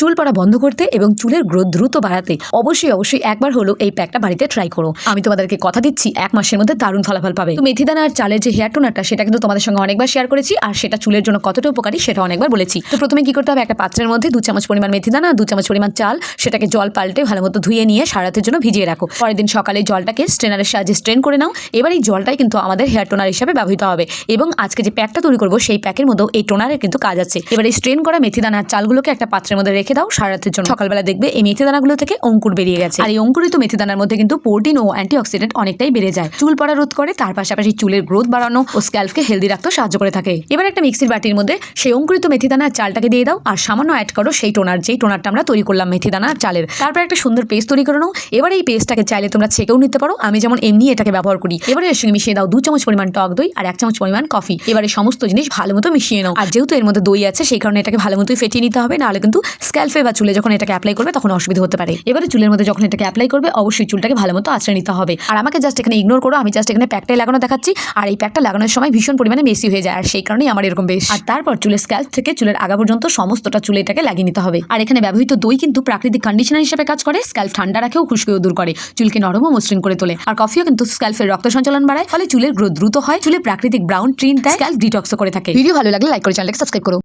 চুল পড়া বন্ধ করতে এবং চুলের গ্রোথ দ্রুত বাড়াতে অবশ্যই অবশ্যই একবার হলো এই প্যাকটা বাড়িতে ট্রাই করো। আমি তোমাদেরকে কথা দিচ্ছি, এক মাসের মধ্যে দারুণ ফলাফল পাবে। তো মেথি দানা আর চালের যে হেয়ার টোনারটা সেটা কিন্তু তোমাদের সঙ্গে অনেকবার শেয়ার করেছি আর সেটা চুলের জন্য কতটা উপকারী সেটা অনেকবার বলেছি। তো প্রথমে কি করতে হবে? একটা পাত্রের মধ্যে দু চামচ পরিমাণ মেথি দানা দু চামচ পরিমাণ চাল, সেটাকে জল পাল্টে ভালো মতো ধুয়ে নিয়ে সারাতের জন্য ভিজিয়ে রাখো। পরের দিন সকালে জলটাকে স্ট্রেনারের সাহায্যে স্ট্রেন করে নাও। এবার এই জলটাই কিন্তু আমাদের হেয়ার টোনার হিসাবে ব্যবহৃত হবে এবং আজকে যে প্যাকটা তৈরি করব, সেই প্যাকের মধ্যেও এই টোনারের কিন্তু কাজ আছে। এবার এই স্ট্রেন করা মেথি দানার চালগুলোকে একটা পাত্রের মধ্যে রেখে দাও সারা জন্য। সকালবেলা দেখবে এই মেথি দানাগুলো থেকে অঙ্কুর বেরিয়ে গেছে। আর এই অঙ্কুরিত মেথি দানার মধ্যে কিন্তু প্রোটিন ও অ্যান্টিঅক্সিডেন্ট অনেকটাই বেড়ে যায়। চুল পড়া রোধ করে, তার পাশাপাশি চুলের গ্রোথ বাড়ানো ও স্ক্যাল্পকে হেলদি রাখতে সাহায্য করে থাকে। এবার একটা মিক্সির বাটির মধ্যে সেই অঙ্কুরিত মেথি দানা চালটাকে দিয়ে দাও আর সামান্য অ্যাড করো সেই টোনার যেই টোনারটা আমরা তৈরি করলাম মেথি দানা চালের। তারপর একটা সুন্দর পেস্ট তৈরি করে নাও। এবার এই পেস্টটাকে চাইলে তোমরা ছেঁকেও নিতে পারো। আমি যেমন এমনি এটাকে ব্যবহার করি। এবারে এর সঙ্গে মিশিয়ে দাও দু চামচ পরিমাণ টক দই আর এক চামচ পরিমাণ কফি এবারে সমস্ত জিনিস ভালো মতো মিশিয়ে নাও। আর যেহেতু এর মধ্যে দই আছে, সেই কারণে এটাকে ভালো মতোই ফেটিয়ে নিতে হবে, নাহলে কিন্তু স্ক্যাল্পে বা চুলে যখন এটাকে অ্যাপ্লাই করবে, তখন অসুবিধা হতে পারে। এবারে চুলের মধ্যে যখন এটাকে অ্যাপ্লাই করবে, অবশ্যই চুলটাকে ভালো মতো আঁচড়ে নিতে হবে। আর আমাকে জাস্ট এখানে ইগনোর করো, আমি জাস্ট এখানে প্যাকটাই লাগানো দেখাচ্ছি। আর এই প্যাকটা লাগানোর সময় ভীষণ পরিমাণে বেশি হয়ে যায়, আর সেই কারণেই আমার এরকম বেশ। আর তারপর চুলের স্ক্যাল্প থেকে চুলের আগা পর্যন্ত সমস্তটা চুলে এটাকে লাগিয়ে নিতে হবে। আর এখানে ব্যবহৃত দই কিন্তু প্রাকৃতিক কন্ডিশনার হিসেবে কাজ করে স্ক্যাল্প ঠান্ডা রাখেও খুশকিও দূর করে, চুলকে নরম ও মসৃণ করে তোলে। আর কফিও কিন্তু স্ক্যাল্পের রক্ত সঞ্চালন বাড়ায়, ফলে চুলের গ্রোথ দ্রুত হয়, চুলে প্রাকৃতিক ব্রাউন ট্রিন দেয় স্ক্যাল্প ডিটক্সও করে থাকে। ভিডিও ভালো লাগলে লাইক করে চ্যানেলকে সাবস্ক্রাইব করো।